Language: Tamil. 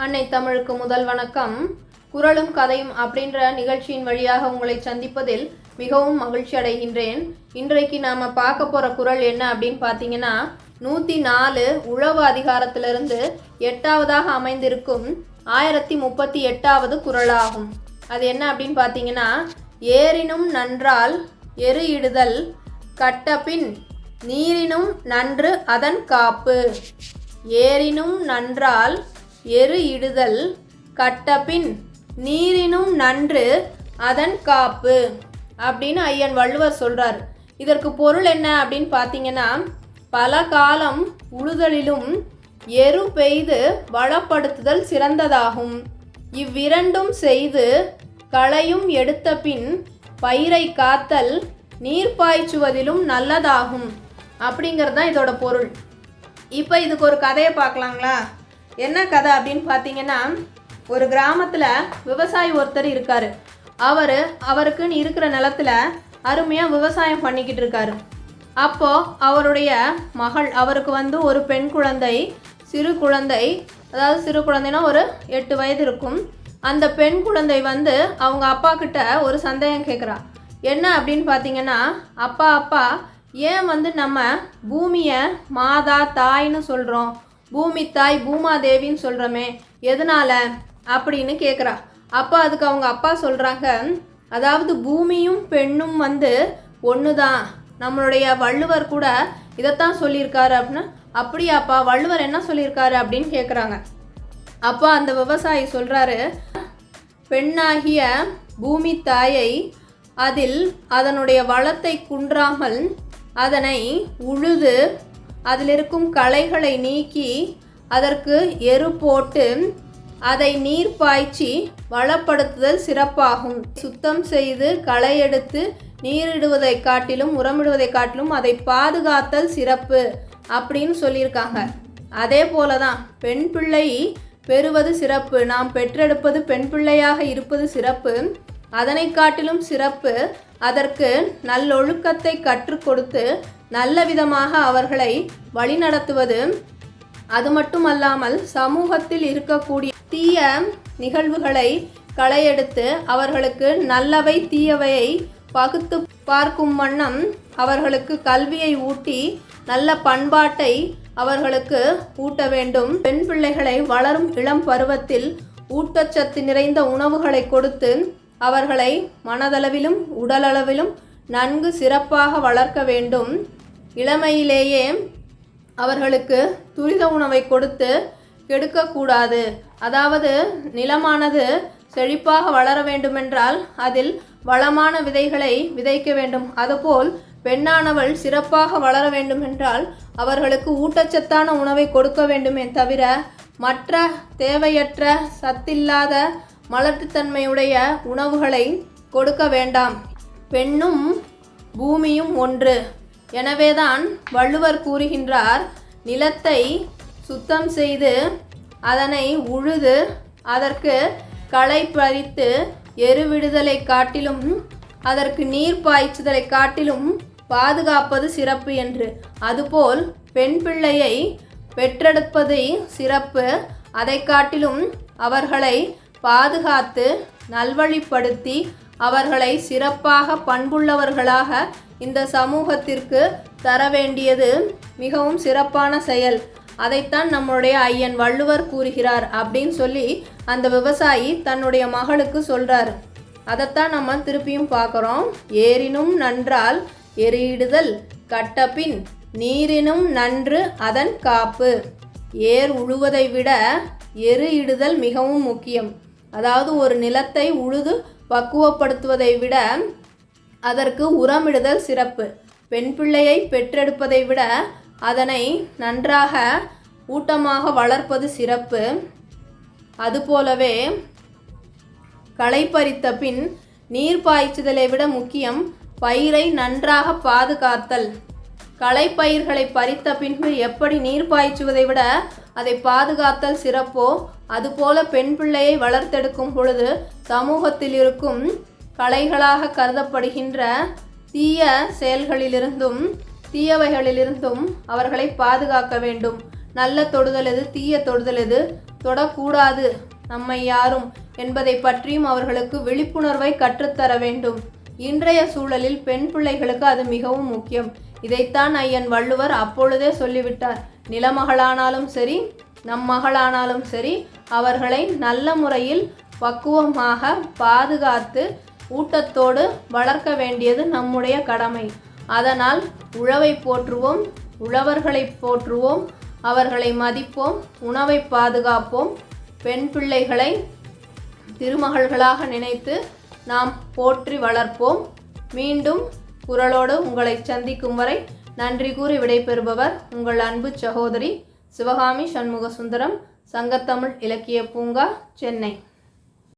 அன்னை தமிழுக்கு முதல் வணக்கம். குரலும் கதையும் அப்படின்ற நிகழ்ச்சியின் வழியாக உங்களை சந்திப்பதில் மிகவும் மகிழ்ச்சி அடைகின்றேன். இன்றைக்கு நாம் பார்க்க போகிற குரல் என்ன அப்படின்னு பார்த்தீங்கன்னா நூற்றி நாலு உழவு அதிகாரத்திலிருந்து எட்டாவதாக அமைந்திருக்கும் ஆயிரத்தி முப்பத்தி எட்டாவது குரலாகும். அது என்ன அப்படின்னு பார்த்தீங்கன்னா ஏறினும் நன்றால் எரு இடுதல் கட்டபின் நீரினும் நன்று அதன் காப்பு. ஏரினும் நன்றால் எரு இடுதல் கட்டபின் நீரினும் நன்று அதன் காப்பு அப்படின்னு ஐயன் வள்ளுவர் சொல்கிறார் இதற்கு பொருள் என்ன அப்படின்னு பார்த்தீங்கன்னா பல காலம் உழுதலிலும் எரு பெய்து வளப்படுத்துதல் சிறந்ததாகும். இவ்விரண்டும் செய்து களையும் எடுத்த பின் பயிரை காத்தல் நீர் பாய்ச்சுவதிலும் நல்லதாகும். அப்படிங்கிறது தான் இதோட பொருள். இப்போ இதுக்கு ஒரு கதையை பார்க்கலாங்களா? என்ன கதை அப்படின்னு பார்த்தீங்கன்னா ஒரு கிராமத்தில் விவசாயி ஒருத்தர் இருக்கார். அவர் அவருக்குன்னு இருக்கிற நிலத்தில் அருமையாக விவசாயம் பண்ணிக்கிட்டு இருக்காரு. அப்போது அவருடைய மகள் அவருக்கு வந்து ஒரு பெண் குழந்தை சிறு குழந்தை அதாவது சிறு குழந்தைனா ஒரு எட்டு வயது இருக்கும். அந்த பெண் குழந்தை வந்து அவங்க அப்பா கிட்ட ஒரு சந்தேகம் கேட்குறா என்ன அப்படின்னு பார்த்தீங்கன்னா அப்பா அப்பா ஏன் வந்து நம்ம பூமியை மாதா தாய்னு சொல்கிறோம் பூமி தாய் பூமாதேவின்னு சொல்கிறோமே எதனால்? அப்படின்னு கேட்குறா அப்போ அதுக்கு அவங்க அப்பா சொல்கிறாங்க அதாவது பூமியும் பெண்ணும் வந்து ஒன்று தான் நம்மளுடைய வள்ளுவர் கூட இதைத்தான் சொல்லியிருக்காரு அப்படின்னு அப்படியாப்பா வள்ளுவர் என்ன சொல்லியிருக்காரு அப்படின்னு கேட்குறாங்க அப்போ அந்த விவசாயி சொல்கிறாரு பெண்ணாகிய பூமி தாயை அதில் அதனுடைய வளத்தை குன்றாமல் அதனை உழுது அதில் இருக்கும் களைகளை நீக்கி அதற்கு எரு போட்டு அதை நீர் பாய்ச்சி வளப்படுத்துதல் சிறப்பாகும். சுத்தம் செய்து களை எடுத்து நீரிடுவதை காட்டிலும் உரமிடுவதை காட்டிலும் அதை பாதுகாத்தல் சிறப்பு அப்படின்னு சொல்லியிருக்காங்க. அதே போல தான் பெண் பிள்ளை பெறுவது சிறப்பு நாம் பெற்றெடுப்பது பெண் பிள்ளையாக இருப்பது சிறப்பு அதனை காட்டிலும் சிறப்பு அதற்கு நல்லொழுக்கத்தை கற்றுக் கொடுத்து நல்ல விதமாக அவர்களை வழிநடத்துவது அது மட்டுமல்லாமல் சமூகத்தில் இருக்கக்கூடிய தீய நிகழ்வுகளை களையெடுத்து அவர்களுக்கு நல்லவை தீயவையை பகுத்து பார்க்கும் வண்ணம் அவர்களுக்கு கல்வியை ஊட்டி நல்ல பண்பாட்டை அவர்களுக்கு ஊட்ட வேண்டும். பெண் பிள்ளைகளை வளரும் இளம் பருவத்தில் ஊட்டச்சத்து நிறைந்த உணவுகளை கொடுத்து அவர்களை மனதளவிலும் உடலளவிலும் நன்கு சிறப்பாக வளர்க்க வேண்டும். இளமையிலேயே அவர்களுக்கு துரித உணவை கொடுத்து கெடுக்கக்கூடாது. அதாவது நிலமானது செழிப்பாக வளர வேண்டுமென்றால் அதில் வளமான விதைகளை விதைக்க வேண்டும். அதுபோல் பெண்ணானவள் சிறப்பாக வளர வேண்டுமென்றால் அவர்களுக்கு ஊட்டச்சத்தான உணவை கொடுக்க வேண்டுமே தவிர மற்ற தேவையற்ற சத்தில்லாத மலட்டுத்தன்மையுடைய உணவுகளை கொடுக்க வேண்டாம். பெண்ணும் பூமியும் ஒன்று. எனவேதான் வள்ளுவர் கூறுகின்றார் நிலத்தை சுத்தம் செய்து அதனை உழுது அதற்கு களை பறித்து எருவிடுதலை காட்டிலும் அதற்கு நீர் பாய்ச்சுதலை காட்டிலும் பாதுகாப்பது சிறப்பு என்று. அதுபோல் பெண் பிள்ளையை பெற்றெடுப்பதை சிறப்பு. அதை காட்டிலும் அவர்களை பாதுகாத்து நல்வழிப்படுத்தி அவர்களை சிறப்பாக பண்புள்ளவர்களாக இந்த சமூகத்திற்கு தர வேண்டியது மிகவும் சிறப்பான செயல். அதைத்தான் நம்முடைய ஐயன் வள்ளுவர் கூறுகிறார் அப்படின்னு சொல்லி அந்த விவசாயி தன்னுடைய மகளுக்கு சொல்றாரு. அதைத்தான் நம்ம திருப்பியும் பார்க்குறோம். ஏரினும் நன்றால் எரியிடுதல் கட்டப்பின் நீரினும் நன்று அதன் காப்பு. ஏர் உழுவதை விட எரு இடுதல் மிகவும் முக்கியம். அதாவது ஒரு நிலத்தை உழுது பக்குவப்படுத்துவதை விட அதற்கு உரமிடுதல் சிறப்பு. பெண் பிள்ளையை பெற்றெடுப்பதை விட அதனை நன்றாக ஊட்டமாக வளர்ப்பது சிறப்பு. அதுபோலவே களை பறித்த பின் நீர் பாய்ச்சுதலை விட முக்கியம் பயிரை நன்றாக பாதுகாத்தல். களைப்பயிர்களை பறித்த பின்பு எப்படி நீர் பாய்ச்சுவதை விட அதை பாதுகாத்தல் சிறப்போ அதுபோல பெண் பிள்ளையை வளர்த்தெடுக்கும் பொழுது சமூகத்தில் இருக்கும் கலைகளாக கருதப்படுகின்ற தீய செயல்களிலிருந்தும் தீயவைகளிலிருந்தும் அவர்களை பாதுகாக்க வேண்டும். நல்ல தொடுதல் எது? தீய தொடுதல் எது? தொடக்கூடாது நம்மை யாரும் என்பதை பற்றியும் அவர்களுக்கு விழிப்புணர்வை கற்றுத்தர வேண்டும். இன்றைய சூழலில் பெண் பிள்ளைகளுக்கு அது மிகவும் முக்கியம். இதைத்தான் ஐயன் வள்ளுவர் அப்பொழுதே சொல்லிவிட்டார். நிலமகளானாலும் சரி நம் மகளானாலும் சரி அவர்களை நல்ல முறையில் பக்குவமாக பாதுகாத்து ஊட்டத்தோடு வளர்க்க வேண்டியது நம்முடைய கடமை. அதனால் உழவை போற்றுவோம் உழவர்களை போற்றுவோம் அவர்களை மதிப்போம் உணவை பாதுகாப்போம். பெண் பிள்ளைகளை திருமகள்களாக நினைத்து நாம் போற்றி வளர்ப்போம். மீண்டும் குரலோடு உங்களை சந்திக்கும் வரை நன்றி கூறி விடைபெறுபவர் உங்கள் அன்பு சகோதரி சிவகாமி சண்முக சுந்தரம் சங்கத்தமிழ் இலக்கிய பூங்கா சென்னை.